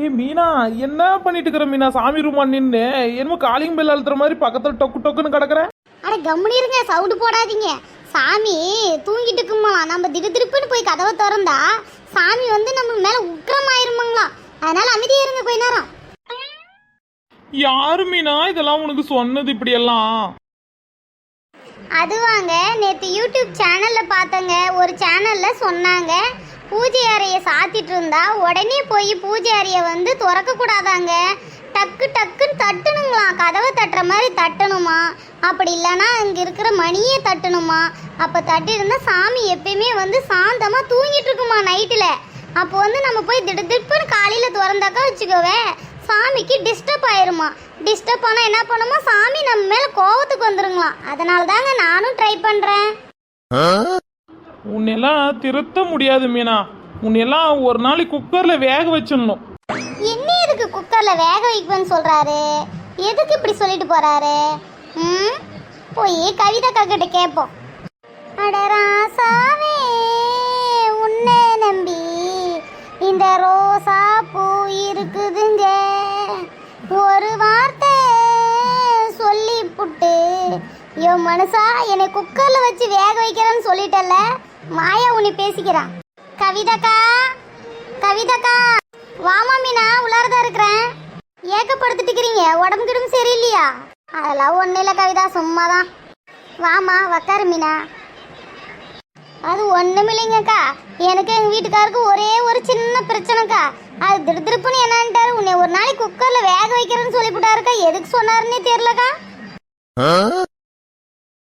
ஏ மீனா என்ன பண்ணிட்டு இருக்கிற மீனா? சாமி ரூமா நின்று என்னமோ காலிங் பெல் அழுத்துற மாதிரி பக்கத்துல டொக்கு டொக்குன்னு கிடக்குற? அட கம்முனி இருங்க சவுண்டு போடாதீங்க. சாமி தூங்கிட்டு இருக்குமா? நம்ம திடு திருப்புன்னு போய் கதவை திறந்தா சாமி வந்து நம்ம மேல உக்கிரமாயிருமாங்களாம் அதனால அமைதியா இருங்க கொஞ்ச நேரம். யாரு மீனா? இதெல்லாம் உனக்கு சொன்னது இப்படி எல்லாம் அதுவாங்க நேற்று யூடியூப் சேனல்ல பார்த்தங்க. ஒரு சேனல்ல சொன்னாங்க பூஜை அறையை சாத்திட்டு இருந்தா உடனே போய் பூஜை அறையை வந்து திறக்க கூடாதாங்க டக்கு டக்குன்னு தட்டணுங்களாம். கதவை தட்டுற மாதிரி தட்டணுமா? அப்படி இல்லைன்னா அங்கே இருக்கிற மணியே தட்டணுமா? அப்போ தட்டியிருந்தா சாமி எப்பயுமே வந்து சாந்தமாக தூங்கிட்டு இருக்குமா நைட்டில்? அப்போ வந்து நம்ம போய் திடு திடுப்புன்னு காலையில் திறந்தாக்கா வச்சுக்கோவே சாமிக்கு டிஸ்டர்ப் ஆயிருமா? டிஸ்டர்ப் ஆனால் என்ன பண்ணுமோ? சாமி நம்ம மேலே கோவத்துக்கு வந்துருங்களாம். அதனால தாங்க நானும் ட்ரை பண்ணுறேன் உன்னெல்லாம் திருத்த முடியாது மீனா. உன்னெல்லாம் ஒரு நாளைக்கு குக்கர்ல வேக வச்சிடணும். என்ன எதுக்கு குக்கரில் வேக வைப்பேன்னு சொல்கிறாரு எதுக்கு இப்படி சொல்லிட்டு போகிறாரு ம்? போய் கவிதா கிட்ட கேட்போம். அட ராசாவே உன்னை நம்பி இந்த ரோசா பூ இருக்குதுங்க. ஒரு வார்த்தை சொல்லி புட்டு ஐயோ மனுஷா என்னை குக்கரில் வச்சு வேக வைக்கிறேன்னு சொல்லிட்டல மாயா உன்னை பேசிக்கிறான் கவிதாக்கா கவிதாக்கா வாமா மீனா உள்ளாரதா இருக்கிறேன். ஏக்கப்படுத்திட்டுக்கிறீங்க உடம்பு கிடம்பு சரியில்லையா? அதெல்லாம் ஒன்றும் இல்லை கவிதா சும்மா தான் வாமா உக்காரு மீனா. அது ஒன்றும் இல்லைங்கக்கா. எனக்கு எங்கள் வீட்டுக்காருக்கு ஒரே ஒரு சின்ன பிரச்சனைக்கா. அது திருப்புன்னு என்னன்ட்டாரு. உன்னை ஒரு நாளைக்கு குக்கரில் வேக வைக்கிறேன்னு சொல்லிவிட்டாருக்கா. எதுக்கு சொன்னாருன்னே தெரிலக்கா